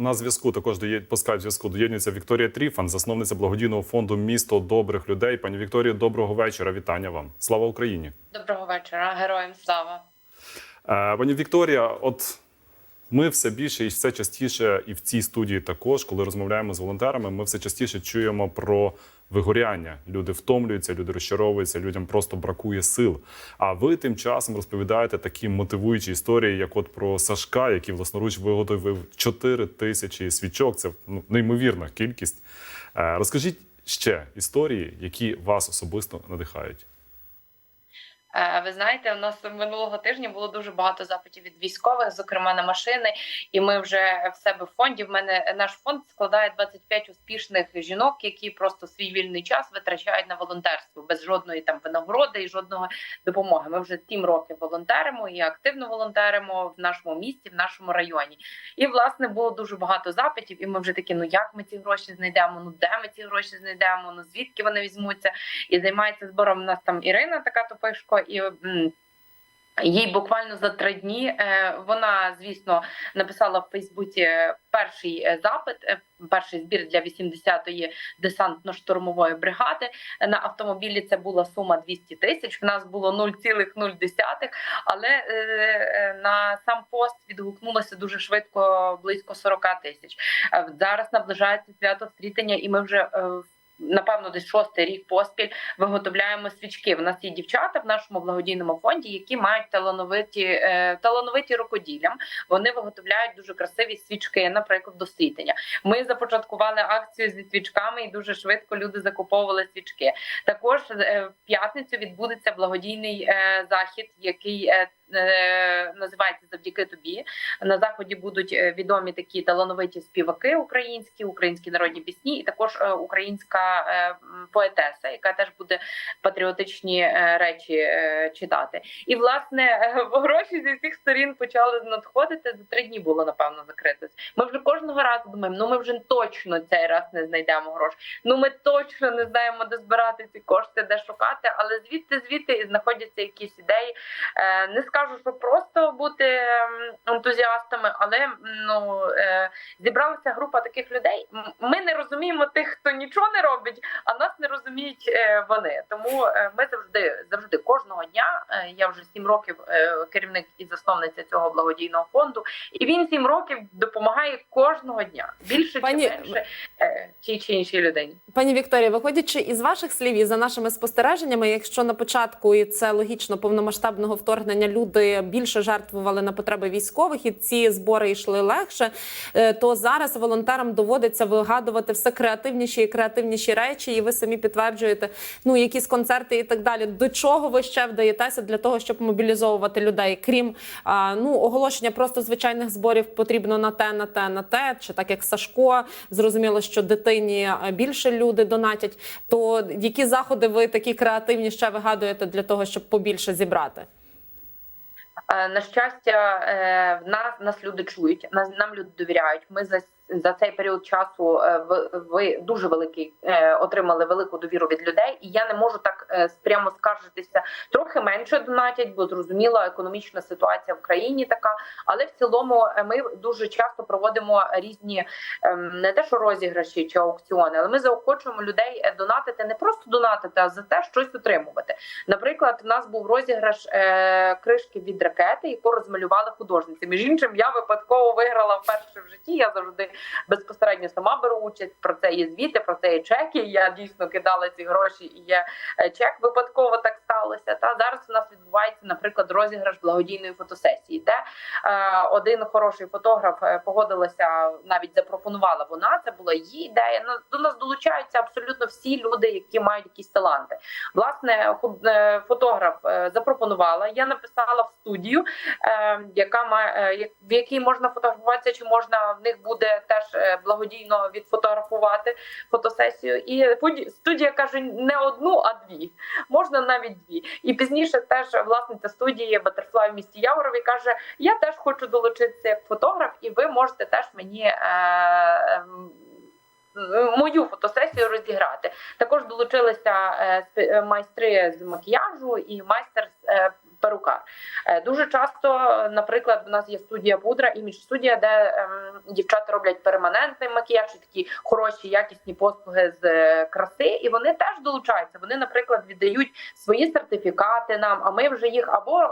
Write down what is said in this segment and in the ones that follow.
на зв'язку також дає по скайп зв'язку доєднується Вікторія Тріфан, засновниця благодійного фонду Місто добрих людей. Пані Вікторія, доброго вечора. Вітання вам. Слава Україні. Доброго вечора, героям слава. Е, Пані Вікторія, от ми все більше і все частіше, і в цій студії також, коли розмовляємо з волонтерами, ми все частіше чуємо про вигоряння. Люди втомлюються, люди розчаровуються, людям просто бракує сил. А ви тим часом розповідаєте такі мотивуючі історії, як от про Сашка, який власноруч виготовив 4 тисячі свічок. Це ну, неймовірна кількість. Е, Розкажіть ще історії, які вас особисто надихають. Е, Ви знаєте, у нас минулого тижня було дуже багато запитів від військових, зокрема на машини. І ми вже в себе в фонді. В мене наш фонд складає 25 успішних жінок, які просто свій вільний час витрачають на волонтерство без жодної там винагороди і жодної допомоги. Ми вже 7 років волонтеримо і активно волонтеримо в нашому місті, в нашому районі. І власне було дуже багато запитів. І ми вже такі: ну як ми ці гроші знайдемо? Ну де ми ці гроші знайдемо? Ну звідки вони візьмуться? І займається збором у нас там Ірина, така топишко, і їй буквально за три дні е, вона, звісно, написала в Фейсбуці перший е, запит, е, перший збір для 80-ї десантно-штурмової бригади. На автомобілі це була сума 200 тисяч. В нас було 0,0, але на сам пост відгукнулося дуже швидко, близько 40 тисяч. Зараз наближається свято встрітення, і ми вже е, напевно десь шостий рік поспіль виготовляємо свічки. В нас є дівчата в нашому благодійному фонді, які мають талановиті е, талановиті рукоділлям. Вони виготовляють дуже красиві свічки, наприклад, до світення. Ми започаткували акцію зі свічками, і дуже швидко люди закуповували свічки. Також е, в п'ятницю відбудеться благодійний е, захід, який е, називається завдяки тобі. На заході будуть е, відомі такі талановиті співаки українські, українські народні пісні, і також е, українська е, поетеса, яка теж буде патріотичні е, речі е, читати. І власне е, гроші зі всіх сторін почали надходити. За три дні було напевно закритись. Ми вже кожного разу думаємо, ну ми вже точно цей раз не знайдемо грошей. Ну ми точно не знаємо, де збирати ці кошти, де шукати. Але звідти звідти і знаходяться якісь ідеї. Е, Не скажу, що просто бути ем, ентузіастами, але ну е, зібралася група таких людей. Ми не розуміємо тих, хто нічого не робить, а нас не розуміють е, вони. Тому е, ми завжди, завжди кожного дня. Я вже сім років керівник і засновниця цього благодійного фонду, і він сім років допомагає кожного дня. Більше Пані- чи менше тій чи іншій людині. Пані Вікторія, виходячи із ваших слів і за нашими спостереженнями, якщо на початку і це логічно повномасштабного вторгнення люди більше жертвували на потреби військових, і ці збори йшли легше, е, то зараз волонтерам доводиться вигадувати все креативніші і креативніші речі, і ви самі підтверджуєте, ну якісь концерти і так далі. До чого ви ще вдаєтеся для того, щоб мобілізовувати людей? Крім ну оголошення просто звичайних зборів потрібно на те, на те, на те, чи так як Сашко, зрозуміло, що дитині більше люди донатять. То які заходи ви такі креативні ще вигадуєте для того, щоб побільше зібрати? Е, На щастя, е, в нас нас люди чують, нам люди довіряють. Ми за за цей період часу е, ви, дуже великий е, отримали велику довіру від людей, і я не можу так е, прямо скаржитися. Трохи менше донатять, бо зрозуміла економічна ситуація в країні така. Але в цілому ми дуже часто проводимо різні ем, не те, що розіграші чи аукціони, але ми заохочуємо людей донатити не просто донатити, а за те щось отримувати. Наприклад, в нас був розіграш кришки від ракети, яку розмалювали художниці. Між іншим, я випадково виграла вперше в житті. Я завжди безпосередньо сама беру участь. Про це є звіти, про це є чеки. Я дійсно кидала ці гроші, і є е, чек. Випадково так сталося. Та зараз у нас відбувається, наприклад, розіграш благодійної фотосесії, де е, один хороший фотограф е, погодилася, навіть запропонувала вона. Це була її ідея. До нас долучаються абсолютно всі люди, які мають якісь таланти. Власне, е, фотограф запропонувала. Я написала в студію, яка має в якій можна фотографуватися, чи можна в них буде теж е, благодійно відфотографувати фотосесію. І студія каже не одну, а дві. Можна навіть дві. І пізніше теж власниця студії Батерфлай в місті Яворові каже: Я теж хочу долучитися як фотограф, і ви можете теж мені. Е, ем, Мою фотосесію розіграти також долучилися е, майстри з макіяжу і майстер з е, перукар. Е, Дуже часто, наприклад, в нас є студія Пудра, імідж студія, де ем, дівчата роблять перманентний макіяж, такі хороші, якісні послуги з е, краси, і вони теж долучаються. Вони, наприклад, віддають свої сертифікати нам, а ми вже їх або е,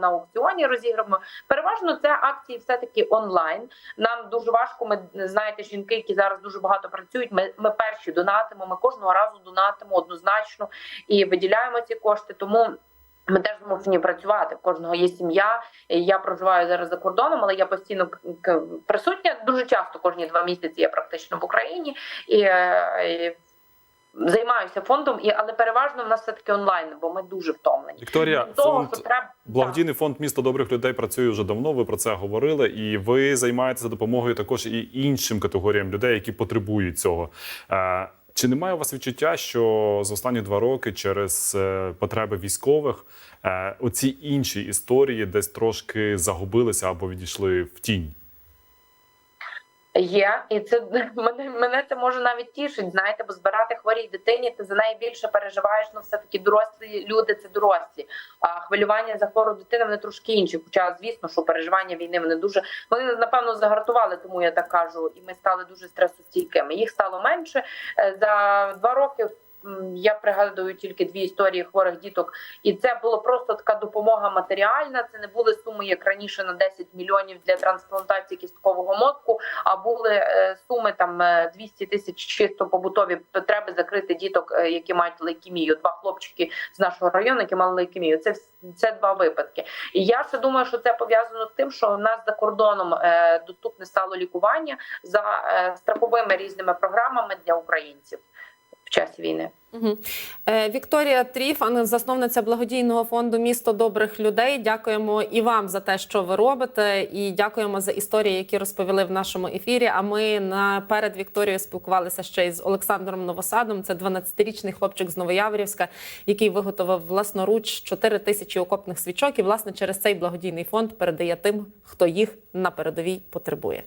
на аукціоні розіграємо. Переважно це акції все таки онлайн. Нам дуже важко. Ми знаєте, жінки, які зараз дуже багато працюють. Ми, ми перші донатимо. Ми кожного разу донатимо однозначно і виділяємо ці кошти. Тому. Ми теж змушені працювати. В кожного є сім'я. Я проживаю зараз за кордоном, але я постійно присутня дуже часто. Кожні два місяці я практично в Україні і, е, і займаюся фондом. І але переважно в нас все таки онлайн, бо ми дуже втомлені. Вікторія, фонд треба Благодійний фонд місто добрих людей працює вже давно. Ви про це говорили, і ви займаєтеся допомогою також і іншим категоріям людей, які потребують цього. Чи немає у вас відчуття, що за останні два роки через е, потреби військових е, оці інші історії десь трошки загубилися або відійшли в тінь? Є, і це мене мене це може навіть тішить. Знаєте, бо збирати хворій дитині, ти за неї більше переживаєш. Ну, все таки дорослі люди це дорослі. А хвилювання за хвору дитину вони трошки інші. Хоча, звісно, що переживання війни вони дуже вони напевно загартували, тому я так кажу, і ми стали дуже стресостійкими. Їх стало менше Е, за два роки. Я пригадую тільки дві історії хворих діток, і це було просто така допомога матеріальна. Це не були суми, як раніше на 10 мільйонів для трансплантації кісткового мозку, а були е, суми там е, 200 тисяч чисто побутові потреби закрити діток, е, які мають лейкемію. Два хлопчики з нашого району, які мали лейкемію. Це це два випадки. І я ще думаю, що це пов'язано з тим, що в нас за кордоном е, доступне стало лікування за е, страховими різними програмами для українців в часі війни. Е, Вікторія Тріфан, засновниця благодійного фонду Місто добрих людей. Дякуємо і вам за те, що ви робите, і дякуємо за історії, які розповіли в нашому ефірі. А ми наперед Вікторією спілкувалися ще й з Олександром Новосадом. Це 12-річний хлопчик з Новояврівська, який виготовив власноруч 4 тисячі окопних свічок. І власне через цей благодійний фонд передає тим, хто їх на передовій потребує.